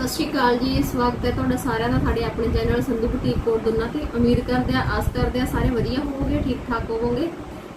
ਸਤਿ ਸ਼੍ਰੀ ਅਕਾਲ ਜੀ। ਸਵਾਗਤ ਹੈ ਤੁਹਾਡਾ ਸਾਰਿਆਂ ਦਾ, ਸਾਡੇ ਆਪਣੇ ਚੈਨਲ ਸੰਧੂ ਬੁਟੀਕ ਕੋਡ ਦੁਨਾ ਤੇ ਉਮੀਦ ਕਰਦੇ ਆ ਆਸ ਕਰਦੇ ਆ ਸਾਰੇ ਵਧੀਆ ਹੋਵੋਗੇ ਠੀਕ ਠਾਕ ਹੋਵੋਗੇ।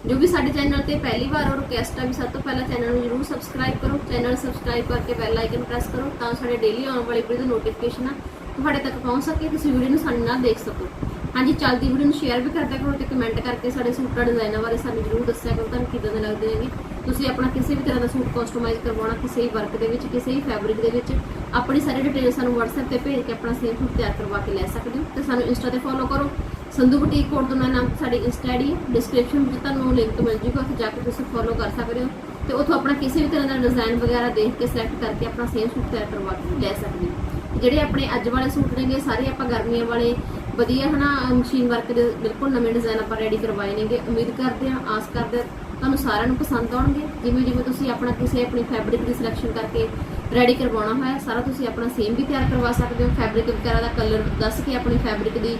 ਜੋ ਵੀ ਸਾਡੇ ਚੈਨਲ ਤੇ ਪਹਿਲੀ ਵਾਰ ਔਰ ਰਿਕਵੈਸਟ ਆ ਵੀ ਸਭ ਤੋਂ ਪਹਿਲਾਂ ਚੈਨਲ ਨੂੰ ਜਰੂਰ ਸਬਸਕ੍ਰਾਈਬ ਕਰੋ। ਚੈਨਲ ਸਬਸਕ੍ਰਾਈਬ ਕਰਕੇ ਬੈਲ ਆਈਕਨ ਪ੍ਰੈਸ ਕਰੋ ਤਾਂ ਸਾਡੇ ਡੇਲੀ ਆਉਣ ਵਾਲੀ ਵੀਡੀਓ ਦੀ ਨੋਟੀਫਿਕੇਸ਼ਨ ਆ, ਤੁਹਾਡੇ ਤੱਕ ਪਹੁੰਚ ਸਕੇ, ਤੁਸੀਂ ਵੀਡੀਓ ਨੂੰ ਸਾਡੇ ਨਾਲ ਦੇਖ ਸਕੋ। ਹਾਂਜੀ, ਚੱਲਦੀ ਵੀਡੀਓ ਨੂੰ ਸ਼ੇਅਰ ਵੀ ਕਰਦਿਆ ਕਰੋ ਤੇ ਕਮੈਂਟ ਕਰਕੇ ਸਾਡੇ ਸੂਟਾਂ ਡਿਜ਼ਾਈਨਾਂ ਬਾਰੇ ਸਾਨੂੰ ਜਰੂਰ ਦੱਸਿਆ ਕਰੋ, ਤੁਹਾਨੂੰ ਕਿਦਾਂ ਦੇ ਲੱਗਦੇ ਹੈਗੇ। ਤੁਸੀਂ ਆਪਣਾ ਕਿਸੇ ਵੀ ਤਰ੍ਹਾਂ ਦਾ ਸੂਟ ਕਸਟਮਾਈਜ਼ ਕਰਵਾਉਣਾ, ਕਿਸੇ ਵੀ ਵਰਕ ਦੇ ਵਿੱਚ, ਕਿਸੇ ਵੀ ਫੈਬਰਿਕ ਦੇ ਵਿੱਚ, ਆਪਣੀ ਸਾਰੀ ਡਿਟੇਲ ਸਾਨੂੰ WhatsApp ਤੇ ਭੇਜ ਕੇ ਆਪਣਾ ਸੇਮ ਸੂਟ ਤਿਆਰ ਕਰਵਾ ਕੇ ਲੈ ਸਕਦੇ ਹੋ। ਤੇ ਸਾਨੂੰ ਇੰਸਟਾ ਤੇ ਫੋਲੋ ਕਰੋ। ਸੰਧੂ ਬੁਟੀਕ ਕੋਡ ਤੋਂ ਨਾਮ ਸਾਡੀ ਇੰਸਟਾ ਆਈਡੀ ਹੈ। ਡਿਸਕ੍ਰਿਪਸ਼ਨ ਵਿੱਚ ਤੁਹਾਨੂੰ ਲਿੰਕ ਮਿਲ ਜੂਗਾ, ਉੱਥੇ ਜਾ ਕੇ ਤੁਸੀਂ ਫੋਲੋ ਕਰ ਸਕਦੇ ਹੋ। ਤੇ ਉੱਥੋਂ ਆਪਣਾ ਕਿਸੇ ਵੀ ਤਰ੍ਹਾਂ ਦਾ ਡਿਜ਼ਾਈਨ ਵਗੈਰਾ ਦੇਖ ਕੇ ਸਿਲੈਕਟ ਕਰਕੇ ਆਪਣਾ ਸੇਮ ਸੂਟ ਤਿਆਰ ਕਰਵਾ ਕੇ ਲੈ ਸਕਦੇ ਹੋ। ਜਿਹੜੇ ਆਪਣੇ ਅੱਜ ਵਾਲੇ ਸੂਟ ਨੇਗੇ, ਸਾਰੇ ਆਪਾਂ ਗਰਮੀਆਂ ਵਾਲੇ ਵਧੀਆ ਹਨਾ ਮਸ਼ੀਨ ਵਰਕ ਦੇ ਬਿਲਕੁਲ ਨਵੇਂ ਡਿਜ਼ਾਈਨ ਆਪਾਂ ਰੈਡੀ ਕਰਵਾਏ ਨੇਗੇ। ਉਮੀਦ ਕਰਦੇ ਹਾਂ, ਆਸ ਕਰਦੇ ਹਾਂ ਤੁਹਾਨੂੰ ਸਾਰਿਆਂ ਨੂੰ ਪਸੰਦ ਆਉਣਗੇ। ਜਿਵੇਂ ਜਿਵੇਂ ਤੁਸੀਂ ਆਪਣਾ ਕਿਸੇ ਆਪਣੀ ਫੈਬਰਿਕ ਦੀ ਸਿਲੈਕਸ਼ਨ ਕਰਕੇ ਰੈਡੀ ਕਰਵਾਉਣਾ ਹੋਇਆ, ਸਾਰਾ ਤੁਸੀਂ ਆਪਣਾ ਸੇਮ ਵੀ ਤਿਆਰ ਕਰਵਾ ਸਕਦੇ ਹੋ। ਫੈਬਰਿਕ ਵਗੈਰਾ ਦਾ ਕਲਰ ਦੱਸ ਕੇ ਆਪਣੀ ਫੈਬਰਿਕ ਦੀ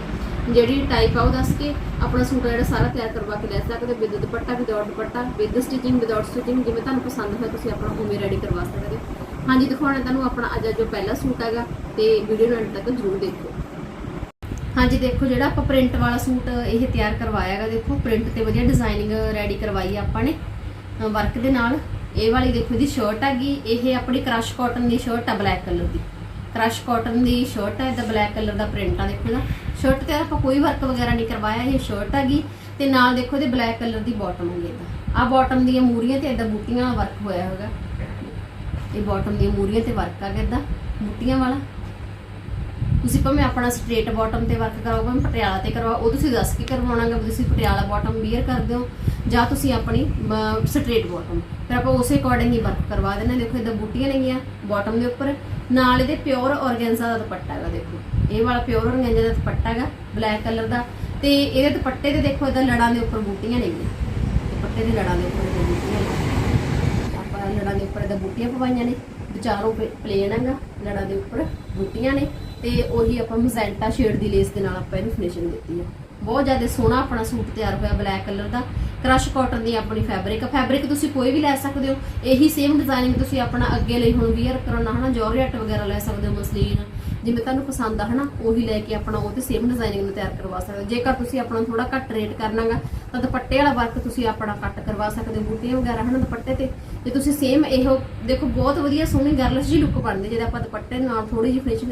ਜਿਹੜੀ ਟਾਈਪ ਆ, ਉਹ ਦੱਸ ਕੇ ਆਪਣਾ ਸੂਟ ਆ ਜਿਹੜਾ ਸਾਰਾ ਤਿਆਰ ਕਰਵਾ ਕੇ ਲੈ ਸਕਦੇ ਹੋ। With dupatta without dupatta with stitching without stitching ਜਿਵੇਂ ਤੁਹਾਨੂੰ ਪਸੰਦ ਹੋਇਆ ਤੁਸੀਂ ਆਪਣਾ ਉਵੇਂ ਰੈਡੀ ਕਰਵਾ ਸਕਦੇ ਹੋ। ਹਾਂਜੀ, ਦਿਖਾਉਣਾ ਤੁਹਾਨੂੰ ਆਪਣਾ ਅੱਜ ਜੋ ਪਹਿਲਾ ਸੂਟ ਹੈਗਾ, ਤੇ ਵੀਡੀਓ ਨੂੰ ਅੰਤ ਤੱਕ ਜ਼ਰੂਰ ਦੇਖੋ ਹਾਂਜੀ, ਦੇਖੋ ਜਿਹੜਾ ਆਪਾਂ ਪ੍ਰਿੰਟ ਵਾਲਾ ਸੂਟ ਇਹ ਤਿਆਰ ਕਰਵਾਇਆ ਹੈਗਾ, ਦੇਖੋ ਪ੍ਰਿੰਟ ਤੇ ਵਧੀਆ ਡਿਜ਼ਾਈਨਿੰਗ ਰੈਡੀ ਕਰਵਾਈ ਆ ਆਪਾਂ ਨੇ ਵਰਕ ਦੇ ਨਾਲ। ਇਹ ਵਾਲੀ ਦੇਖੋ ਇਹਦੀ ਸ਼ਰਟ ਹੈਗੀ, ਇਹ ਆਪਣੀ ਕ੍ਰਸ਼ ਕਾਟਨ ਦੀ ਸ਼ਰਟ ਆ ਬਲੈਕ ਕਲਰ ਦੀ। ਕ੍ਰਸ਼ ਕਾਟਨ ਦੀ ਸ਼ਰਟ ਹੈ ਇਹਦਾ ਬਲੈਕ ਕਲਰ ਦਾ ਪ੍ਰਿੰਟ ਆ ਦੇਖੋ ਨਾ ਸ਼ਰਟ ਤੇ ਆਪਾਂ ਕੋਈ ਵਰਕ ਵਗੈਰਾ ਨਹੀਂ ਕਰਵਾਇਆ, ਇਹ ਸ਼ਰਟ ਹੈਗੀ ਤੇ ਨਾਲ ਦੇਖੋ ਇਹਦੇ ਬਲੈਕ ਕਲਰ ਦੀ ਬਾਟਮ ਹੈਗੀ ਇਹਦਾ। ਆ ਬਾਟਮ ਦੀਆਂ ਮੂਰੀਆਂ ਤੇ ਇਹਦਾ ਬੂਟੀਆਂ ਵਾਲਾ ਵਰਕ ਹੋਇਆ ਹੋਗਾ। ਇਹ ਬਾਟਮ ਦੀਆਂ ਮੂਰੀਆਂ ਤੇ ਵਰਕ ਆ ਗਿਆ ਇਹਦਾ, ਬੂਟੀਆਂ ਵਾਲਾ। ਤੁਸੀਂ ਭਾਵੇਂ ਆਪਣਾ ਸਟ੍ਰੇਟ ਬਾਟਮ ਤੇ ਵਰਕ ਕਰਾਓ, ਭਾਵੇਂ ਪਟਿਆਲਾ ਤੇ ਕਰਵਾਓ, ਉਹ ਤੁਸੀਂ ਦੱਸ ਕੇ ਕਰਵਾਉਣਾਗਾ ਵੀ ਤੁਸੀਂ ਪਟਿਆਲਾ ਬਾਟਮ ਵੇਅਰ ਕਰ ਦਿਓ ਜਾਂ ਤੁਸੀਂ ਆਪਣੀ ਸਟ੍ਰੇਟ ਬਾਟਮ ਫਿਰ ਆਪਾਂ ਉਸੇ ਅਕੋਰਡਿੰਗ ਹੀ ਵਰਕ ਕਰਵਾ ਦੇਣਾ ਦੇਖੋ ਇਹਦਾ ਬੂਟੀਆਂ ਨੇਗੀਆਂ ਬਾਟਮ ਦੇ ਉੱਪਰ। ਨਾਲ ਇਹਦੇ ਪਿਓਰ ਔਰਗੈਂਜ਼ਾ ਦਾ ਦੁਪੱਟਾ ਹੈਗਾ, ਦੇਖੋ। ਇਹ ਵਾਲਾ ਪਿਓਰ ਔਰਗੈਂਜ਼ਾ ਦਾ ਦੁਪੱਟਾ ਹੈਗਾ ਬਲੈਕ ਕਲਰ ਦਾ। ਤੇ ਇਹਦੇ ਦੁਪੱਟੇ ਤੇ ਦੇਖੋ ਇਹਦਾ ਲੜਾਂ ਦੇ ਉੱਪਰ ਬੂਟੀਆਂ ਨੇਗੀਆਂ ਦੁਪੱਟੇ ਦੇ ਲੜਾਂ ਦੇ ਉੱਪਰ ਬੂਟੀਆਂ ਆਪਾਂ ਲੜਾਂ ਦੇ ਉੱਪਰ ਇਹਦਾ ਬੂਟੀਆਂ ਪਵਾਈਆਂ ਨੇ। ਵਿਚਾਰੋਂ ਪਲੇਨ ਹੈਗਾ, ਲੜਾਂ ਦੇ ਉੱਪਰ ਬੂਟੀਆਂ ਨੇ, ਤੇ ਉਹੀ ਆਪਾਂ ਮਜ਼ੈਂਟਾ ਸ਼ੇਡ ਦੀ ਲੇਸ ਦੇ ਨਾਲ ਆਪਾਂ ਇਹਨੂੰ ਫਿਨਿਸ਼ਿੰਗ ਦਿੱਤੀ ਹੈ ਬਹੁਤ ਜ਼ਿਆਦਾ ਸੋਹਣਾ ਆਪਣਾ ਸੂਟ ਤਿਆਰ ਹੋਇਆ ਬਲੈਕ ਕਲਰ ਦਾ। ਕ੍ਰਸ਼ ਕਾਟਨ ਦੀ ਆਪਣੀ ਫੈਬਰਿਕ ਫੈਬਰਿਕ ਤੁਸੀਂ ਕੋਈ ਵੀ ਲੈ ਸਕਦੇ ਹੋ। ਇਹੀ ਸੇਮ ਡਿਜ਼ਾਈਨਿੰਗ ਤੁਸੀਂ ਆਪਣਾ ਅੱਗੇ ਲਈ ਹੁਣ ਵੀਅਰ ਕਰਨਾ ਹਨਾ? ਜੋਰਜੱਟ ਵਗੈਰਾ ਲੈ ਸਕਦੇ ਹੋ ਮਸਲੀਨ ਜਿਵੇਂ ਤੁਹਾਨੂੰ ਪਸੰਦ ਆ, ਹਨਾ? ਉਹੀ ਲੈ ਕੇ ਆਪਣਾ ਉਹ ਤੇ ਸੇਮ ਡਿਜ਼ਾਈਨਿੰਗ ਨੂੰ ਤਿਆਰ ਕਰਵਾ ਸਕਦੇ ਹੋ। ਜੇਕਰ ਤੁਸੀਂ ਆਪਣਾ ਥੋੜਾ ਘੱਟ ਰੇਟ ਕਰਨਾਗਾ ਤਾਂ ਦੁਪੱਟੇ ਵਾਲਾ ਵਰਕ ਤੁਸੀਂ ਆਪਣਾ ਕੱਟ ਕਰਵਾ ਸਕਦੇ ਹੋ, ਬੂਟੀਆਂ ਵਗੈਰਾ, ਹਨਾ, ਦੁਪੱਟੇ ਤੇ। ਜੇ ਤੁਸੀਂ ਸੇਮ ਇਹੋ, ਦੇਖੋ, ਬਹੁਤ ਵਧੀਆ ਸੋਹਣੀ ਗਰਲਸ ਜੀ ਲੁੱਕ ਬਣਦੀ ਜਦੋਂ ਆਪਾਂ ਦੁਪੱਟੇ ਨਾਲ ਥੋੜੀ ਜਿਹੀ ਫਿਨਿਸ਼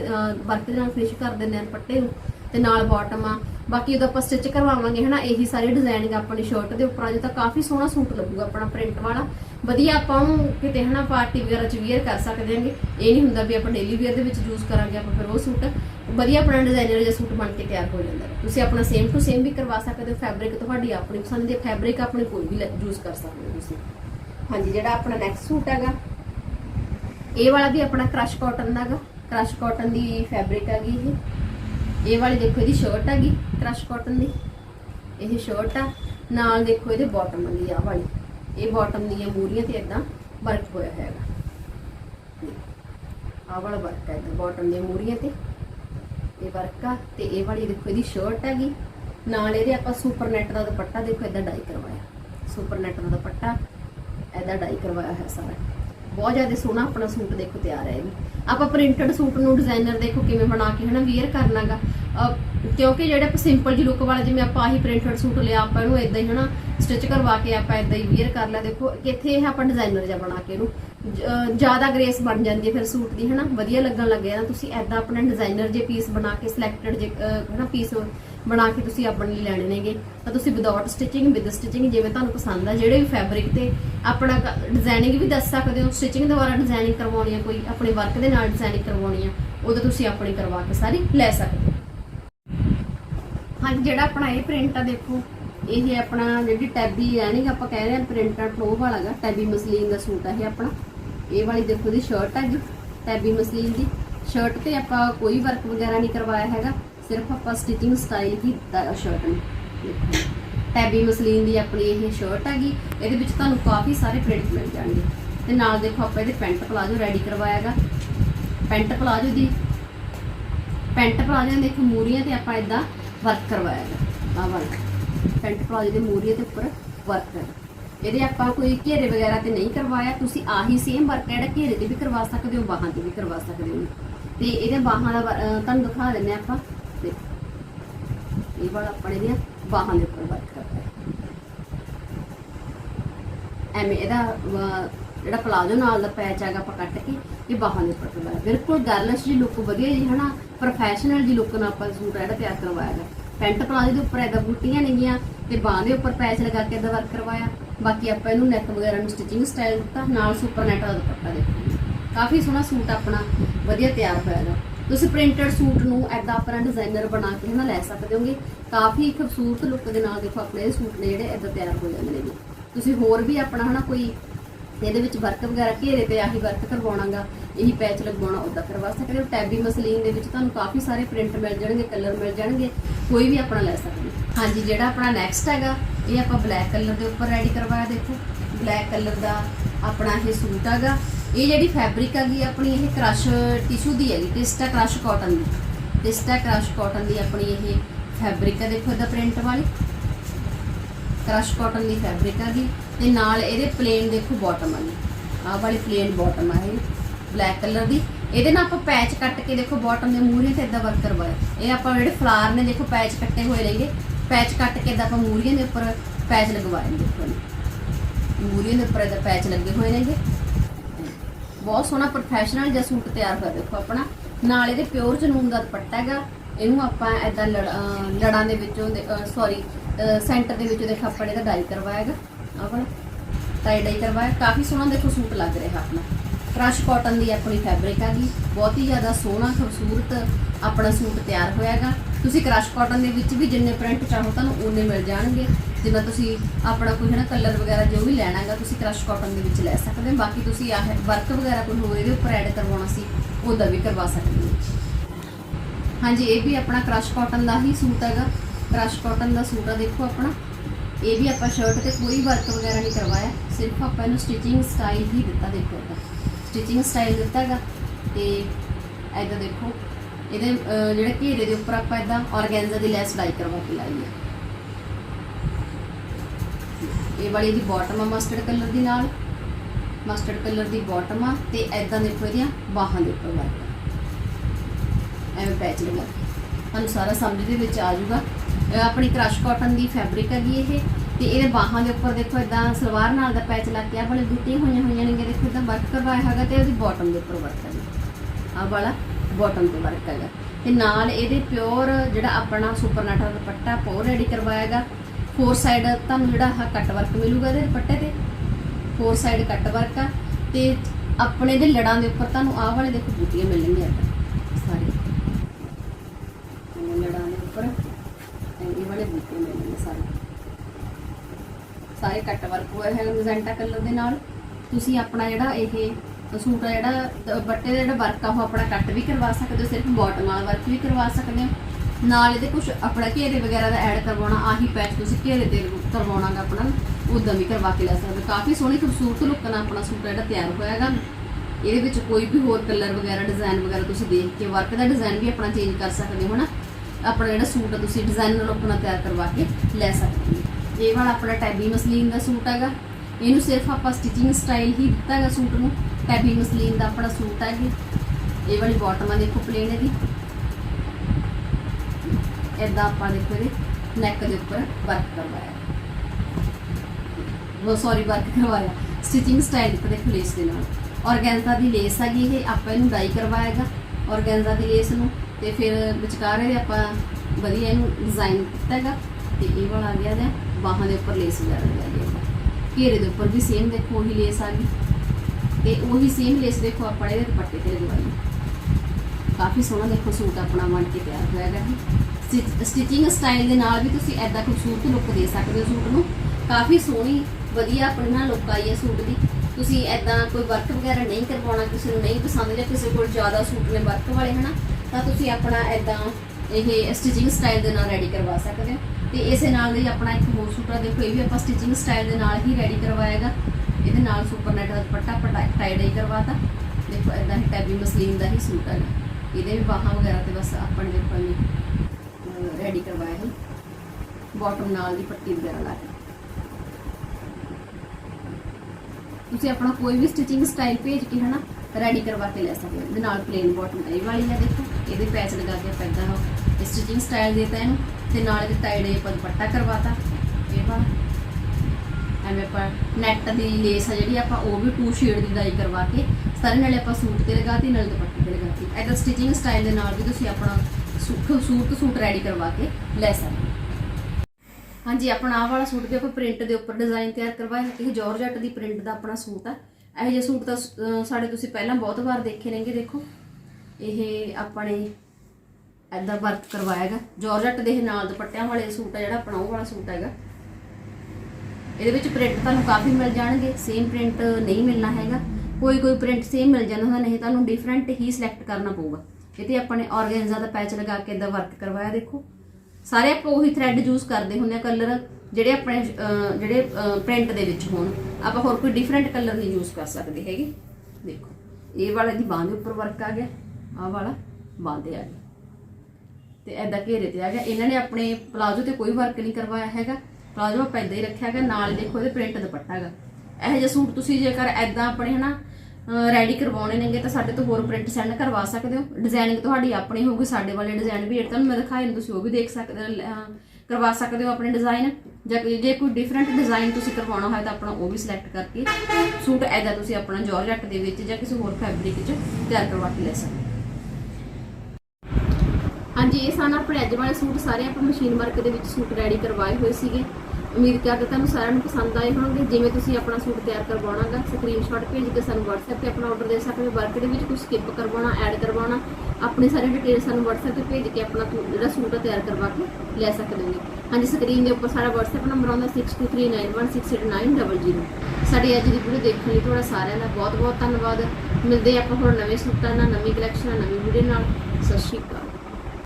ਵਰਕ ਦੇ ਨਾਲ ਫਿਨਿਸ਼ ਕਰ ਦਿੰਦੇ ਆ ਦੁਪੱਟੇ ਨੂੰ, ਤੇ ਨਾਲ ਬਾਟਮ ਆ। ਬਾਕੀ ਜਦੋਂ ਆਪਾਂ ਸਟਿਚ ਕਰਵਾਵਾਂਗੇ, ਹਨਾ, ਇਹੀ ਸਾਰੇ ਡਿਜ਼ਾਈਨਿੰਗ ਆਪਣੀ ਸ਼ਰਟ ਦੇ ਉੱਪਰ ਆ, ਜੇ ਤਾਂ ਕਾਫੀ ਸੋਹਣਾ ਸੂਟ ਲੱਗੂਗਾ ਆਪਣਾ ਪ੍ਰਿੰਟ ਵਾਲਾ। ਵਧੀਆ ਆਪਾਂ ਨੂੰ ਕਿਤੇ ਹਨਾ ਪਾਰਟੀ ਵਗੈਰਾ ਚ ਵੀਅਰ ਕਰ ਸਕਦੇ ਹਾਂਗੇ। ਇਹ ਨਹੀਂ ਹੁੰਦਾ ਵੀ ਆਪਾਂ ਡੇਲੀ ਵੀਅਰ ਦੇ ਵਿੱਚ ਯੂਜ਼ ਕਰਾਂਗੇ ਆਪਾਂ ਫਿਰ ਉਹ ਸੂਟ। ਵਧੀਆ ਆਪਣਾ ਡਿਜ਼ਾਈਨਰ ਜਿਹਾ ਸੂਟ ਬਣ ਕੇ ਤਿਆਰ ਹੋ ਜਾਂਦਾ ਤੁਸੀਂ ਆਪਣਾ ਸੇਮ ਟੂ ਸੇਮ ਵੀ ਕਰਵਾ ਸਕਦੇ ਹੋ। ਫੈਬਰਿਕ ਤੁਹਾਡੀ ਆਪਣੀ ਪਸੰਦ ਦੀ ਫੈਬਰਿਕ ਆਪਣੀ ਕੋਈ ਵੀ ਯੂਜ਼ ਕਰ ਸਕਦੇ ਹੋ ਤੁਸੀਂ। ਹਾਂਜੀ, ਜਿਹੜਾ ਆਪਣਾ ਨੈਕਸਟ ਸੂਟ ਹੈਗਾ, ਇਹ ਵਾਲਾ ਵੀ ਆਪਣਾ ਕ੍ਰਸ਼ ਕਾਟਨ ਦਾ ਹੈਗਾ। ਕ੍ਰਸ਼ ਕਾਟਨ ਦੀ ਫੈਬਰਿਕ ਹੈਗੀ ਇਹ। ਇਹ ਵਾਲੀ ਦੇਖੋ, ਇਹਦੀ ਸ਼ਰਟ ਹੈਗੀ ਕ੍ਰਸ਼ ਕਾਟਨ ਦੀ। ਇਹ ਸ਼ਰਟ ਆ। ਨਾਲ ਦੇਖੋ, ਇਹਦੇ ਬਾਟਮ ਹੈਗੀ ਆ ਵਾਲੀ। ਇਹ ਬਾਟਮ ਦੀਆਂ ਮੂਰੀਆਂ ਤੇ ਇਦਾਂ ਵਰਕ ਹੋਇਆ ਹੈਗਾ। ਆਹ ਵਾਲਾ ਵਰਕ ਹੈ ਇਦਾਂ ਬਾਟਮ ਦੀਆਂ ਮੂਰੀਆਂ ਤੇ। ਇਹ ਵਰਕ ਆ ਤੇ ਇਹ ਵਾਲੀ ਦੇਖੋ ਇਹਦੀ ਸ਼ਰਟ ਹੈਗੀ। ਨਾਲ ਇਹਦੇ ਆਪਾਂ ਸੁਪਰ ਨੈਟ ਦਾ ਦੁਪੱਟਾ ਦੇਖੋ ਇਦਾਂ ਡਾਈ ਕਰਵਾਇਆ। ਸੁਪਰ ਨੈਟ ਦਾ ਦੁਪੱਟਾ ਇਦਾਂ ਡਾਈ ਕਰਵਾਇਆ ਹੈ ਸਾਰਾ। ਬਹੁਤ ਜ਼ਿਆਦਾ ਸੋਹਣਾ ਆਪਣਾ ਸੂਟ ਦੇਖੋ ਤਿਆਰ ਹੈ ਇਹ ਵੀ। ਆਪਾਂ ਪ੍ਰਿੰਟਡ ਸੂਟ ਨੂੰ ਡਿਜ਼ਾਈਨਰ ਦੇਖੋ ਕਿਵੇਂ ਬਣਾ ਕੇ ਹਨਾ ਵੇਅਰ ਕਰਨਾਗਾ। ਕਿਉਂਕਿ ਜਿਹੜੇ ਆਪਾਂ ਸਿੰਪਲ ਜੀ ਲੁੱਕ ਵਾਲਾ, ਜਿਵੇਂ ਆਪਾਂ ਆਹੀ ਪ੍ਰਿੰਟਡ ਸੂਟ ਲਿਆ, ਆਪਾਂ ਇਹਨੂੰ ਇਦਾਂ ਹੀ ਹਨਾ ਸਟਿਚ ਕਰਵਾ ਕੇ ਆਪਾਂ ਇਦਾਂ ਹੀ ਵੇਅਰ ਕਰ ਲਿਆ। ਦੇਖੋ ਕਿੱਥੇ ਇਹ ਆਪਾਂ ਡਿਜ਼ਾਈਨਰ ਜਿਹਾ ਬਣਾ ਕੇ ਇਹਨੂੰ ਜ਼ਿਆਦਾ ਗ੍ਰੇਸ ਬਣ ਜਾਂਦੀ ਹੈ ਫਿਰ ਸੂਟ ਦੀ, ਹਨਾ। ਵਧੀਆ ਲੱਗਣ ਲੱਗਿਆ ਨਾ ਤੁਸੀਂ ਐਦਾਂ ਆਪਣਾ ਡਿਜ਼ਾਈਨਰ ਜੇ ਪੀਸ ਬਣਾ ਕੇ ਸਿਲੈਕਟਡ ਜੇ ਹਨਾ ਪੀਸ ਬਣਾ ਕੇ ਤੁਸੀਂ ਆਪਣੇ ਲਈ ਲੈਣੇ ਨੇਗੇ, ਤਾਂ ਤੁਸੀਂ ਵਿਦਆਊਟ ਸਟਿਚਿੰਗ ਵਿਦ ਸਟਿਚਿੰਗ ਜਿਵੇਂ ਤੁਹਾਨੂੰ ਪਸੰਦ ਆ, ਜਿਹੜੇ ਵੀ ਫੈਬਰਿਕ ਤੇ ਆਪਣਾ ਡਿਜ਼ਾਈਨਿੰਗ ਵੀ ਦੱਸ ਸਕਦੇ ਹੋ ਸਟਿਚਿੰਗ ਦੁਆਰਾ ਡਿਜ਼ਾਈਨਿੰਗ ਕਰਵਾਉਣੀ ਆ ਕੋਈ, ਆਪਣੇ ਵਰਕ ਦੇ ਨਾਲ ਡਿਜ਼ਾਈਨਿੰਗ ਕਰਵਾਉਣੀ ਆ, ਉਹਦਾ ਤੁਸੀਂ ਆਪਣੀ ਕਰਵਾ ਕੇ ਸਾਰੀ ਲੈ ਸਕਦੇ ਹੋ। ਜਿਹੜਾ ਆਪਣਾ ਇਹ ਪ੍ਰਿੰਟ ਆ, ਦੇਖੋ। ਇਹ ਆਪਣਾ ਜਿਹੜੀ ਟੈਬੀ ਹੈ ਨਹੀਂ ਆਪਾਂ ਕਹਿ ਰਹੇ ਹਾਂ ਪ੍ਰਿੰਟਡ ਫਲੋ ਵਾਲਾਗਾ ਟੈਬੀ ਮਸਲੀਨ ਦਾ ਸੂਟ ਆ ਇਹ ਆਪਣਾ। ਇਹ ਵਾਲੀ ਦੇਖੋ ਦੀ ਸ਼ਰਟ ਹੈਗੀ ਟੈਬੀ ਮਸਲੀਨ ਦੀ। ਸ਼ਰਟ ਤੇ ਆਪਾਂ ਕੋਈ ਵਰਕ ਵਗੈਰਾ ਨਹੀਂ ਕਰਵਾਇਆ ਹੈਗਾ, ਸਿਰਫ ਆਪਾਂ ਸਟਿਚਿੰਗ ਸਟਾਈਲ ਹੀ ਸ਼ਰਟ ਨੂੰ। ਦੇਖੋ। ਟੈਬੀ ਮਸਲੀਨ ਦੀ ਆਪਣੀ ਇਹ ਸ਼ਰਟ ਹੈਗੀ ਇਹਦੇ ਵਿੱਚ ਤੁਹਾਨੂੰ ਕਾਫੀ ਸਾਰੇ ਪ੍ਰਿੰਟ ਮਿਲ ਜਾਣਗੇ। ਤੇ ਨਾਲ ਦੇਖੋ ਆਪਾਂ ਇਹਦੇ ਪੈਂਟ ਪਲਾਜੋ ਰੈਡੀ ਕਰਵਾਇਆਗਾ ਪੈਂਟ ਪਲਾਜੋ ਦੀ ਪੈਂਟ ਪਲਾਜੋ ਦੇ ਦੇਖੋ ਮੂਰੀਆਂ ਤੇ ਆਪਾਂ ਇਦਾਂ ਵਰਕ ਕਰਵਾਇਆਗਾ ਆ ਵਾਲਾ ਪੈਂਟ ਪਲਾਜੋ ਦੇ ਮੂਰੀਆਂ ਦੇ ਉੱਪਰ ਵਰਕ ਹੈ ਇਹਦੇ ਆਪਾਂ ਕੋਈ ਘੇਰੇ ਵਗੈਰਾ ਤੇ ਨਹੀਂ ਕਰਵਾਇਆ, ਤੁਸੀਂ ਆਹੀ ਸੇਮ ਵਰਕ ਜਿਹੜਾ ਘੇਰੇ ਤੇ ਵੀ ਕਰਵਾ ਸਕਦੇ ਹੋ, ਬਾਹਾਂ ਤੇ ਵੀ ਕਰਵਾ ਸਕਦੇ ਹੋ। ਤੇ ਇਹਦੇ ਬਾਹਾਂ ਦਾ ਵਰ- ਤੁਹਾਨੂੰ ਦਿਖਾ ਦਿੰਦੇ ਹਾਂ ਆਪਾਂ। ਇਹ ਵਾਲਾ ਆਪਣੇ ਦੀਆਂ ਬਾਹਾਂ ਦੇ ਉੱਪਰ ਵਰਕ ਕਰਦਾ ਹੈ। ਐਵੇਂ ਇਹਦਾ ਜਿਹੜਾ ਪਲਾਜ਼ੋ ਨਾਲ ਦਾ ਪੈਚ ਹੈਗਾ ਆਪਾਂ ਕੱਟ ਕੇ ਇਹ ਬਾਹਾਂ ਦੇ ਉੱਪਰ ਕਰਵਾਇਆ ਬਿਲਕੁਲ ਗਰਲਿਸ਼ ਜੀ ਲੁੱਕ ਵਧੀਆ ਜੀ, ਹਨਾ? ਪ੍ਰੋਫੈਸ਼ਨਲ ਜੀ ਲੁੱਕ ਨਾਲ ਆਪਾਂ ਸੂਟ ਜਿਹੜਾ ਤਿਆਰ ਕਰਵਾਇਆ ਹੈ ਪੈਂਟ ਪਲਾਜ਼ੋ ਦੇ ਉੱਪਰ ਇਹਦਾ ਬੂਟੀਆਂ ਨੇਗੀਆਂ ਤੇ ਬਾਹਾਂ ਦੇ ਉੱਪਰ ਪੈਚ ਲਗਾ ਕੇ ਇਹਦਾ ਵਰਕ ਕਰਵਾਇਆ। ਬਾਕੀ ਆਪਾਂ ਇਹਨੂੰ ਨੈਕ ਵਗੈਰਾ ਨੂੰ ਸਟਿਚਿੰਗ ਸਟਾਈਲ ਦਿੱਤਾ, ਨਾਲ ਸੁਪਰ ਨੈਟ ਦਾ ਦੁਪੱਟਾ ਦੇਖੋ ਕਾਫੀ ਸੋਹਣਾ ਸੂਟ ਆਪਣਾ ਵਧੀਆ ਤਿਆਰ ਹੋਇਆ ਹੈਗਾ ਤੁਸੀਂ ਪ੍ਰਿੰਟਡ ਸੂਟ ਨੂੰ ਐਦਾਂ ਆਪਣਾ ਡਿਜ਼ਾਈਨਰ ਬਣਾ ਕੇ, ਹਨਾ, ਲੈ ਸਕਦੇ ਹੋਗੇ। ਕਾਫੀ ਖੂਬਸੂਰਤ ਲੁੱਕ ਦੇ ਨਾਲ ਦੇਖੋ ਆਪਣੇ ਇਹ ਸੂਟ ਨੇ ਜਿਹੜੇ ਐਦਾਂ ਤਿਆਰ ਹੋ ਜਾਂਦੇ ਨੇ ਤੁਸੀਂ ਹੋਰ ਵੀ ਆਪਣਾ, ਹਨਾ, ਕੋਈ ਇਹਦੇ ਵਿੱਚ ਵਰਕ ਵਗੈਰਾ ਘੇਰੇ ਤੇ ਆਹੀ ਵਰਕ ਕਰਵਾਉਣਾਗਾ, ਇਹੀ ਪੈਚ ਲਗਵਾਉਣਾ ਉਦਾਂ ਕਰਵਾ ਸਕਦੇ ਹੋ। ਟੈਬੀ ਮਸਲੀਨ ਦੇ ਵਿੱਚ ਤੁਹਾਨੂੰ ਕਾਫੀ ਸਾਰੇ ਪ੍ਰਿੰਟ ਮਿਲ ਜਾਣਗੇ ਕਲਰ ਮਿਲ ਜਾਣਗੇ, ਕੋਈ ਵੀ ਆਪਣਾ ਲੈ ਸਕਦੇ ਹਾਂਜੀ, ਜਿਹੜਾ ਆਪਣਾ ਨੈਕਸਟ ਹੈਗਾ, ਇਹ ਆਪਾਂ ਬਲੈਕ ਕਲਰ ਦੇ ਉੱਪਰ ਰੈਡੀ ਕਰਵਾਇਆ, ਦੇਖੋ। ਬਲੈਕ ਕਲਰ ਦਾ ਆਪਣਾ ਇਹ ਸੂਟ ਹੈਗਾ। ਇਹ ਜਿਹੜੀ ਫੈਬਰਿਕ ਹੈਗੀ, ਆਪਣੀ ਇਹ ਕ੍ਰਸ਼ ਟਿਸ਼ੂ ਦੀ ਹੈਗੀ ਟਿਸਟਾ ਕ੍ਰਸ਼ ਕਾਟਨ ਦੀ। ਟਿਸਟਾ ਕ੍ਰਸ਼ ਕਾਟਨ ਦੀ ਆਪਣੀ ਇਹ ਫੈਬਰਿਕ ਹੈ, ਦੇਖੋ ਇਹਦਾ ਪ੍ਰਿੰਟ ਵਾਲੀ। ਕ੍ਰਸ਼ ਕਾਟਨ ਦੀ ਫੈਬਰਿਕ ਹੈਗੀ ਤੇ ਨਾਲ ਇਹਦੇ ਪਲੇਨ ਦੇਖੋ ਬਾਟਮ ਵਾਲੀ ਆਹ ਵਾਲੀ ਪਲੇਨ ਬਾਟਮ ਆ ਇਹ ਬਲੈਕ ਕਲਰ ਦੀ। ਇਹਦੇ ਨਾਲ ਆਪਾਂ ਪੈਚ ਕੱਟ ਕੇ ਦੇਖੋ ਬਾਟਮ ਦੇ ਮੂਹਰੇ ਤੇ ਇਦਾਂ ਵਰਕ ਕਰਵਾਇਆ। ਇਹ ਆਪਾਂ ਜਿਹੜੇ ਫਲਾਰ ਨੇ ਦੇਖੋ ਪੈਚ ਕੱਟੇ ਹੋਏ ਨੇਗੇ ਪੈਚ ਕੱਟ ਕੇ ਇਦਾਂ ਆਪਾਂ ਮੂਹਰੀਆਂ ਦੇ ਉੱਪਰ ਪੈਚ ਲਗਵਾਏ ਨੇ ਦੇਖੋ ਮੂਹਰੀਆਂ ਦੇ ਉੱਪਰ ਇਹਦਾ ਪੈਚ ਲੱਗੇ ਹੋਏ ਨੇਗੇ। ਬਹੁਤ ਸੋਹਣਾ ਪ੍ਰੋਫੈਸ਼ਨਲ ਜਿਹਾ ਸੂਟ ਤਿਆਰ ਹੋਇਆ ਦੇਖੋ ਆਪਣਾ। ਨਾਲ ਇਹਦੇ ਪਿਓਰ ਜਨੂਨ ਦਾ ਦੁਪੱਟਾ ਹੈਗਾ। ਇਹਨੂੰ ਆਪਾਂ ਐਦਾਂ ਲੜਾਂ ਦੇ ਵਿੱਚੋਂ ਸੌਰੀ ਸੈਂਟਰ ਦੇ ਵਿੱਚ ਦੇਖੋ ਆਪਾਂ ਨੇ ਇਹਦਾ ਡਾਈ ਕਰਵਾਇਆ ਆਪਣਾ ਆਹ ਟਾਈ ਡਾਈ ਕਰਵਾਇਆ। ਕਾਫੀ ਸੋਹਣਾ ਦੇਖੋ ਸੂਟ ਲੱਗ ਰਿਹਾ ਆਪਣਾ। ਕ੍ਰਸ਼ ਕਾਟਨ ਦੀ ਆਪਣੀ ਫੈਬਰਿਕ ਹੈਗੀ ਬਹੁਤ ਹੀ ਜ਼ਿਆਦਾ ਸੋਹਣਾ, ਖੂਬਸੂਰਤ ਆਪਣਾ ਸੂਟ ਤਿਆਰ ਹੋਇਆਗਾ ਤੁਸੀਂ ਕ੍ਰਸ਼ ਕਾਟਨ ਦੇ ਵਿੱਚ ਵੀ ਜਿੰਨੇ ਪ੍ਰਿੰਟ ਚਾਹੋ ਤੁਹਾਨੂੰ ਉਹਨੇ ਮਿਲ ਜਾਣਗੇ। ਜਿੰਨਾ ਤੁਸੀਂ ਆਪਣਾ ਕੋਈ ਹੈ ਨਾ ਕਲਰ ਵਗੈਰਾ ਜੋ ਵੀ ਲੈਣਾ ਹੈਗਾ, ਤੁਸੀਂ ਕ੍ਰਸ਼ ਕਾਟਨ ਦੇ ਵਿੱਚ ਲੈ ਸਕਦੇ ਹੋ। ਬਾਕੀ ਤੁਸੀਂ ਆਹ ਵਰਕ ਵਗੈਰਾ ਕੋਈ ਹੋਰ ਇਹਦੇ ਉੱਪਰ ਐਡ ਕਰਵਾਉਣਾ ਸੀ, ਉਹਦਾ ਵੀ ਕਰਵਾ ਸਕਦੇ ਹੋ। ਹਾਂਜੀ, ਇਹ ਵੀ ਆਪਣਾ ਕ੍ਰਸ਼ ਕਾਟਨ ਦਾ ਹੀ ਸੂਟ ਹੈਗਾ। ਕ੍ਰਸ਼ ਕਾਟਨ ਦਾ ਸੂਟ ਆ, ਦੇਖੋ ਆਪਣਾ। ਇਹ ਵੀ ਆਪਾਂ ਸ਼ਰਟ ਤੇ ਕੋਈ ਵਰਕ ਵਗੈਰਾ ਨਹੀਂ ਕਰਵਾਇਆ, ਸਿਰਫ ਆਪਾਂ ਇਹਨੂੰ ਸਟਿਚਿੰਗ ਸਟਾਈਲ ਹੀ ਦਿੱਤਾ ਦੇਖੋ ਇਹਦਾ ਸਟਿਚਿੰਗ ਸਟਾਈਲ ਦਿੱਤਾ ਹੈਗਾ, ਤੇ ਐਦਾਂ ਦੇਖੋ, ਇਹਦੇ ਜਿਹੜੇ ਘੇਰੇ ਦੇ ਉੱਪਰ ਆਪਾਂ ਇਦਾਂ ਆਰਗੈਂਜ਼ਾ ਦੀ ਲੈਸ ਡਾਈ ਕਰਵਾ ਕੇ ਲਾਈ ਹੈ ਇਹ ਵਾਲੀ ਦੀ ਬਾਟਮ ਆ ਮਸਟਰਡ ਕਲਰ ਦੀ ਨਾਲ। ਮਸਟਰਡ ਕਲਰ ਦੀ ਬਾਟਮ ਆ, ਤੇ ਐਦਾਂ ਦੇਖੋ ਇਹਦੀਆਂ ਬਾਹਾਂ ਦੇ ਉੱਪਰ ਵਰਕ ਐਵੇਂ ਪੈਚ ਲਗਾ ਕੇ। ਤੁਹਾਨੂੰ ਸਾਰਾ ਸਮਝ ਦੇ ਵਿੱਚ ਆ ਜਾਊਗਾ। ਆਪਣੀ ਕ੍ਰਸ਼ ਕਾਟਨ ਦੀ ਫੈਬਰਿਕ ਹੈਗੀ ਇਹ, ਤੇ ਇਹਦੇ ਬਾਹਾਂ ਦੇ ਉੱਪਰ ਦੇਖੋ ਇਦਾਂ ਸਲਵਾਰ ਨਾਲ ਦਾ ਪੈਚ ਲੱਗ ਕੇ ਆ ਵਾਲੇ ਬੂਟੀਆਂ ਹੋਈਆਂ ਹੋਈਆਂ ਨੇ, ਦੇਖੋ ਇਦਾਂ ਵਰਕ ਕਰਵਾਇਆ ਹੈਗਾ ਤੇ ਉਹਦੀ ਬਾਟਮ ਦੇ ਉੱਪਰ ਵਰਕ ਹੈਗਾ। ਆਹ ਵਾਲਾ ਬਾਟਮ ਤੇ ਵਰਕ ਹੈਗਾ। ਤੇ ਨਾਲ ਇਹਦੇ ਪਿਓਰ ਜਿਹੜਾ ਆਪਣਾ ਸੁਪਰ ਦੁਪੱਟਾ ਪੋਰ ਰੈਡੀ ਕਰਵਾਇਆ ਹੈਗਾ। ਫੋਰ ਸਾਈਡ ਤੁਹਾਨੂੰ ਜਿਹੜਾ ਆਹ ਕੱਟ ਵਰਕ ਮਿਲੂਗਾ ਇਹਦੇ ਦੁਪੱਟੇ ਤੇ। ਫੋਰ ਸਾਈਡ ਕੱਟ ਵਰਕ ਆ। ਤੇ ਆਪਣੇ ਦੇ ਲੜਾਂ ਦੇ ਉੱਪਰ ਤੁਹਾਨੂੰ ਆਹ ਵਾਲੇ ਦੇਖੋ ਬੂਟੀਆਂ ਮਿਲਣਗੀਆਂ ਏਦਾਂ ਸਾਰੇ ਇਹ ਲੜਾਂ ਦੇ ਉੱਪਰ ਇਹ ਵਾਲੇ ਬੂਟੇ ਮਿਲਣਗੇ ਸਾਰੇ। ਸਾਰੇ ਕੱਟ ਵਰਕ ਹੋਇਆ ਹੈ ਮੈਜੈਂਟਾ ਕਲਰ ਦੇ ਨਾਲ। ਤੁਸੀਂ ਆਪਣਾ ਜਿਹੜਾ ਇਹ ਸੂਟ ਆ ਜਿਹੜਾ ਬੱਟੇ ਦਾ ਜਿਹੜਾ ਵਰਕ ਆ, ਉਹ ਆਪਣਾ ਕੱਟ ਵੀ ਕਰਵਾ ਸਕਦੇ ਹੋ, ਸਿਰਫ ਬਾਟਮ ਵਾਲਾ ਵਰਕ ਵੀ ਕਰਵਾ ਸਕਦੇ ਹੋ। ਨਾਲ ਇਹਦੇ ਕੁਝ ਆਪਣਾ ਘੇਰੇ ਵਗੈਰਾ ਦਾ ਐਡ ਕਰਵਾਉਣਾ, ਆਹੀ ਪੈਚ ਤੁਸੀਂ ਘੇਰੇ ਤੇ ਕਰਵਾਉਣਾਗਾ ਆਪਣਾ ਉਦਾਂ ਵੀ ਕਰਵਾ ਕੇ ਲੈ ਸਕਦੇ ਹੋ। ਕਾਫੀ ਸੋਹਣੀ ਖੂਬਸੂਰਤ ਲੁੱਕ ਨਾਲ ਆਪਣਾ ਸੂਟ ਜਿਹੜਾ ਤਿਆਰ ਹੋਇਆਗਾ। ਇਹਦੇ ਵਿੱਚ ਕੋਈ ਵੀ ਹੋਰ ਕਲਰ ਵਗੈਰਾ ਡਿਜ਼ਾਈਨ ਵਗੈਰਾ ਤੁਸੀਂ ਦੇਖ ਕੇ ਵਰਕ ਦਾ ਡਿਜ਼ਾਈਨ ਵੀ ਆਪਣਾ ਚੇਂਜ ਕਰ ਸਕਦੇ ਹੋ, ਹਨਾ? ਆਪਣਾ ਜਿਹੜਾ ਸੂਟ ਆ ਤੁਸੀਂ ਡਿਜ਼ਾਈਨਰ ਲੁੱਕ ਨਾਲ ਤਿਆਰ ਕਰਵਾ ਕੇ ਲੈ ਸਕਦੇ ਹੋ। ਇਹ ਵਾਲਾ ਆਪਣਾ ਟੈਬੀ ਮਸਲੀਨ ਦਾ ਸੂਟ ਹੈਗਾ। ਇਹਨੂੰ ਸਿਰਫ ਆਪਾਂ ਸਟਿਚਿੰਗ ਸਟਾਈਲ ਹੀ ਦਿੱਤਾ ਹੈਗਾ ਸੂਟ ਨੂੰ। ਟੈਬੀ ਮਸਲੀਨ ਦਾ ਆਪਣਾ ਸੂਟ ਹੈ ਇਹ। ਇਹ ਵਾਲੀ ਬਾਟਮ ਆ ਦੇਖੋ ਪਲੇਨ ਇਹਦੀ। ਇਦਾਂ ਆਪਾਂ ਦੇਖੋ ਇਹਦੇ ਨੈਕ ਦੇ ਉੱਪਰ ਵਰਕ ਕਰਵਾਇਆ। ਉਹ ਸੌਰੀ ਵਰਕ ਕਰਵਾਇਆ। ਸਟਿਚਿੰਗ ਸਟਾਈਲ ਤੇ ਦੇਖੋ ਲੇਸ ਦੇ ਨਾਲ। ਔਰਗੈਂਜ਼ਾ ਦੀ ਲੇਸ ਹੈਗੀ ਇਹ, ਆਪਾਂ ਇਹਨੂੰ ਡਾਈ ਕਰਵਾਇਆਗਾ ਔਰਗੈਂਜ਼ਾ ਦੀ ਲੇਸ ਨੂੰ ਤੇ ਫਿਰ ਵਿਚਕਾਰ ਇਹਦੇ ਆਪਾਂ ਵਧੀਆ ਇਹਨੂੰ ਡਿਜ਼ਾਈਨ ਕੀਤਾ ਹੈਗਾ ਤੇ ਇਹ ਵਾਲਾ ਆ ਗਿਆ ਦਾ ਬਾਹਾਂ ਦੇ ਉੱਪਰ ਲੇਸ ਵਗੈਰਾ ਲਗਾਈ ਹੈ ਘੇਰੇ ਦੇ ਉੱਪਰ ਵੀ ਸੇਮ ਦੇਖੋ ਉਹੀ ਲੇਸ ਆ ਗਈ। ਤੇ ਉਹੀ ਸੇਮ ਲੇਸ ਦੇਖੋ ਆਪਾਂ ਇਹਦੇ ਦੁਪੱਟੇ ਤੇ ਲਗਵਾਈ ਕਾਫੀ ਸੋਹਣਾ ਦੇਖੋ ਸੂਟ ਆਪਣਾ ਬਣ ਕੇ ਤਿਆਰ ਹੋਇਆ ਹੈਗਾ ਸਟਿਚਿੰਗ ਸਟਾਈਲ ਦੇ ਨਾਲ ਵੀ ਤੁਸੀਂ ਐਦਾਂ ਖੂਬਸੂਰਤ ਲੁੱਕ ਦੇ ਸਕਦੇ ਹੋ ਸੂਟ ਨੂੰ। ਕਾਫੀ ਸੋਹਣੀ, ਵਧੀਆ ਆਪਣੀ ਨਾਲ ਲੁੱਕ ਆਈ ਹੈ ਸੂਟ ਦੀ। ਤੁਸੀਂ ਐਦਾਂ ਕੋਈ ਵਰਕ ਵਗੈਰਾ ਨਹੀਂ ਕਰਵਾਉਣਾ, ਕਿਸੇ ਨੂੰ ਨਹੀਂ ਪਸੰਦ ਜਾਂ ਕਿਸੇ ਕੋਲ ਜ਼ਿਆਦਾ ਸੂਟ ਨੇ ਵਰਕ ਵਾਲੇ, ਹਨਾ? ਤਾਂ ਤੁਸੀਂ ਆਪਣਾ ਐਦਾਂ ਇਹ ਸਟਿਚਿੰਗ ਸਟਾਈਲ ਦੇ ਨਾਲ ਰੈਡੀ ਕਰਵਾ ਸਕਦੇ ਹੋ। ਤੇ ਇਸੇ ਨਾਲ ਹੀ ਆਪਣਾ ਇੱਕ ਹੋਰ ਸੂਟ ਆ ਦੇਖੋ, ਇਹ ਵੀ ਆਪਾਂ ਸਟਿਚਿੰਗ ਸਟਾਈਲ ਦੇ ਨਾਲ ਹੀ ਰੈਡੀ ਕਰਵਾਏਗਾ। ਇਹਦੇ ਨਾਲ ਸੁਪਰ ਨੈਟ ਦਾ ਦੁਪੱਟਾ ਆਪਾਂ ਟਾਈ ਡਾਈ ਕਰਵਾਤਾ। ਦੇਖੋ ਐਦਾਂ ਹੀ ਟੈਬੀ ਮਸਲੀਨ ਦਾ ਹੀ ਸੂਟ ਹੈ ਇਹਦੇ ਵੀ ਬਾਹਾਂ ਵਗੈਰਾ ਤੇ ਬਸ ਆਪਾਂ ਨੇ ਦੇਖੋ ਇਹ ਰੈਡੀ ਕਰਵਾਇਆ ਹੈ ਬਾਟਮ ਨਾਲ ਦੀ ਪੱਟੀ ਵਗੈਰਾ ਲਾ ਕੇ। ਤੁਸੀਂ ਆਪਣਾ ਕੋਈ ਵੀ ਸਟਿਚਿੰਗ ਸਟਾਈਲ ਭੇਜ ਕੇ ਹਨਾ ਰੈਡੀ ਕਰਵਾ ਕੇ ਲੈ ਸਕਦੇ ਹੋ। ਇਹਦੇ ਨਾਲ ਪਲੇਨ ਬਾਟਮ ਇਹ ਵਾਲੀ ਹੈ ਦੇਖੋ। ਇਹਦੇ ਪੈਚ ਲਗਾ ਕੇ ਪੈਦਾ ਹੋ ਸਟਿਚਿੰਗ ਸਟਾਈਲ ਦੇਤਾ ਇਹਨੂੰ ਤੇ ਨਾਲ ਇਹਦੇ ਟਾਈਡੇ ਪਰ ਦੁਪੱਟਾ ਕਰਵਾਤਾ। ਇਹ ਵਾਲਾ। ਐਵੇਂ ਆਪਾਂ ਨੈਟ ਦੀ ਲੇਸ ਆ ਜਿਹੜੀ, ਆਪਾਂ ਉਹ ਵੀ ਟੂ ਸ਼ੇਡ ਦੀ ਡਾਈ ਕਰਵਾ ਕੇ, ਸਾਰੇ ਨਾਲੇ ਆਪਾਂ ਸੂਟ ਤੇ ਲਗਾਤੀ, ਨਾਲ ਦੁਪੱਟੇ ਤੇ ਲਗਾਤੀ। ਇਹਦਾ ਸਟਿਚਿੰਗ ਸਟਾਈਲ ਦੇ ਨਾਲ ਵੀ ਤੁਸੀਂ ਆਪਣਾ ਸੂਟ ਸੂਟ ਸੂਟ ਰੈਡੀ ਕਰਵਾ ਕੇ ਲੈ ਸਕਦੇ ਹਾਂਜੀ, ਆਪਣਾ ਆਹ ਵਾਲਾ ਸੂਟ ਵੀ ਆਪਾਂ ਪ੍ਰਿੰਟ ਦੇ ਉੱਪਰ ਡਿਜ਼ਾਈਨ ਤਿਆਰ ਕਰਵਾਇਆ। ਇਹ ਜਾਰਜਟ ਦੀ ਪ੍ਰਿੰਟ ਦਾ ਆਪਣਾ ਸੂਟ ਆ। ਇਹੋ ਜਿਹੇ ਸੂਟ ਤਾਂ ਸਾਡੇ ਤੁਸੀਂ ਪਹਿਲਾਂ ਬਹੁਤ ਵਾਰ ਦੇਖੇ ਨੇਗੇ, ਦੇਖੋ। ਇਹ ਆਪਣੇ ਐਦਾਂ ਵਰਕ ਕਰਵਾਇਆ ਹੈਗਾ। ਜਾਰਜਟ ਦੇ ਨਾਲ ਦੁਪੱਟਿਆਂ ਵਾਲੇ ਸੂਟ ਆ ਜਿਹੜਾ, ਆਪਣਾ ਉਹ ਵਾਲਾ ਸੂਟ ਹੈਗਾ। ਇਹਦੇ ਵਿੱਚ ਪ੍ਰਿੰਟ ਤੁਹਾਨੂੰ ਕਾਫੀ ਮਿਲ ਜਾਣਗੇ। ਸੇਮ ਪ੍ਰਿੰਟ ਨਹੀਂ ਮਿਲਣਾ ਹੈਗਾ। ਕੋਈ ਕੋਈ ਪ੍ਰਿੰਟ ਸੇਮ ਮਿਲ ਜਾਂਦਾ ਨਹੀਂ ਤੁਹਾਨੂੰ ਡਿਫਰੈਂਟ ਹੀ ਸਿਲੈਕਟ ਕਰਨਾ ਪਊਗਾ। ਇਹ ਆਪਾਂ ਨੇ ਆਰਗੈਂਜ਼ਾ ਦਾ ਪੈਚ ਲਗਾ ਕੇ ਇਦਾਂ ਵਰਕ ਕਰਵਾਇਆ, ਦੇਖੋ। ਸਾਰੇ ਆਪਾਂ ਉਹੀ ਥ੍ਰੈਡ ਯੂਜ਼ ਕਰਦੇ ਹੁੰਦੇ ਆ ਕਲਰ ਜਿਹੜੇ ਆਪਣੇ ਜਿਹੜੇ ਪ੍ਰਿੰਟ ਦੇ ਵਿੱਚ ਹੋਣ। ਆਪਾਂ ਹੋਰ ਕੋਈ ਡਿਫਰੈਂਟ ਕਲਰ ਨਹੀਂ ਯੂਜ਼ ਕਰ ਸਕਦੇ ਹੈਗੇ। ਦੇਖੋ, ਇਹ ਵਾਲੇ ਦੀ ਬਾਂਹ ਦੇ ਉੱਪਰ ਵਰਕ ਆ ਗਿਆ। ਆਹ ਵਾਲਾ ਬਾਂਹ ਆ ਗਿਆ ਤੇ ਐਦਾਂ ਘੇਰੇ ਤੇ ਆ ਗਿਆ। ਇਹਨਾਂ ਨੇ ਆਪਣੇ ਪਲਾਜ਼ੋ ਤੇ ਕੋਈ ਵਰਕ ਨਹੀਂ ਕਰਵਾਇਆ ਹੈਗਾ। ਪਲਾਜ਼ੋ ਆਪਾਂ ਏਦਾਂ ਹੀ ਰੱਖਿਆ ਹੈਗਾ। ਨਾਲ ਦੇਖੋ ਇਹਦੇ ਪ੍ਰਿੰਟ ਦੁਪੱਟਾ ਹੈਗਾ। ਇਹੋ ਜਿਹਾ ਸੂਟ ਤੁਸੀਂ ਜੇਕਰ ਐਦਾਂ ਆਪਣੇ ਹਨਾ ਰੈਡੀ ਕਰਵਾਉਣੇ ਨੇਗੇ ਤਾਂ ਸਾਡੇ ਤੋਂ ਹੋਰ ਪ੍ਰਿੰਟ ਸੈਂਡ ਕਰਵਾ ਸਕਦੇ ਹੋ। ਡਿਜ਼ਾਈਨਿੰਗ ਤੁਹਾਡੀ ਆਪਣੀ ਹੋਊਗੀ। ਸਾਡੇ ਵਾਲੇ ਡਿਜ਼ਾਈਨ ਵੀ ਤੁਹਾਨੂੰ ਮੈਂ ਦਿਖਾਏ ਨੇ। ਤੁਸੀਂ ਉਹ ਵੀ ਦੇਖ ਸਕਦੇ ਕਰਵਾ ਸਕਦੇ ਹੋ ਆਪਣੇ ਡਿਜ਼ਾਈਨ ਜਾਂ ਜੇ ਕੋਈ ਡਿਫਰੈਂਟ ਡਿਜ਼ਾਈਨ ਤੁਸੀਂ ਕਰਵਾਉਣਾ ਹੋਵੇ ਤਾਂ ਆਪਣਾ ਉਹ ਵੀ ਸਿਲੈਕਟ ਕਰਕੇ ਸੂਟ ਐਦਾਂ ਤੁਸੀਂ ਆਪਣਾ ਜਾਰਜਟ ਦੇ ਵਿੱਚ ਜਾਂ ਕਿਸੇ ਹੋਰ ਫੈਬਰਿਕ 'ਚ ਤਿਆਰ ਕਰਵਾ ਕੇ ਲੈ ਸਕਦੇ ਹੋ। ਹਾਂਜੀ, ਇਹ ਸਨ ਆਪਣੇ ਅੱਜ ਵਾਲੇ ਸੂਟ। ਸਾਰੇ ਆਪਾਂ ਮਸ਼ੀਨ ਵਰਕ ਦੇ ਵਿੱਚ ਸੂਟ ਰੈਡੀ ਕਰਵਾਏ ਹੋਏ ਸੀਗੇ। ਉਮੀਦ ਕਰਦੇ ਤੁਹਾਨੂੰ ਸਾਰਿਆਂ ਨੂੰ ਪਸੰਦ ਆਏ ਹੋਣਗੇ। ਜਿਵੇਂ ਤੁਸੀਂ ਆਪਣਾ ਸੂਟ ਤਿਆਰ ਕਰਵਾਉਣਾਗਾ ਸਕਰੀਨਸ਼ਾਟ ਭੇਜ ਕੇ ਸਾਨੂੰ WhatsApp ਤੇ ਆਪਣਾ ਆਰਡਰ ਦੇ ਸਕਦੇ ਹੋ। ਵਰਕ ਦੇ ਵਿੱਚ ਕੁਝ ਸਕਿਪ ਕਰਵਾਉਣਾ ਐਡ ਕਰਵਾਉਣਾ, ਆਪਣੀ ਸਾਰੀ ਡਿਟੇਲ ਸਾਨੂੰ WhatsApp ਤੇ ਭੇਜ ਕੇ ਆਪਣਾ ਸੂ- ਜਿਹੜਾ ਸੂਟ ਆ ਤਿਆਰ ਕਰਵਾ ਕੇ ਲੈ ਸਕਦੇ ਹੋ ਹਾਂਜੀ ਸਕਰੀਨ ਦੇ ਉੱਪਰ ਸਾਡਾ WhatsApp ਨੰਬਰ ਆਉਂਦਾ 6239168900 ਸਾਡੀ ਅੱਜ ਦੀ ਵੀਡੀਓ ਦੇਖਣ ਲਈ ਤੁਹਾਡਾ ਸਾਰਿਆਂ ਦਾ ਬਹੁਤ ਬਹੁਤ ਧੰਨਵਾਦ। ਮਿਲਦੇ ਆਪਾਂ ਹੋਰ ਨਵੇਂ ਸੂਟਾਂ ਨਾਲ, ਨਵੀਂ ਕਲੈਕਸ਼ਨ ਨਾਲ, ਨਵੀਂ ਵੀਡੀਓ ਨਾਲ। ਸਤਿ ਸ਼੍ਰੀ ਅਕਾਲ।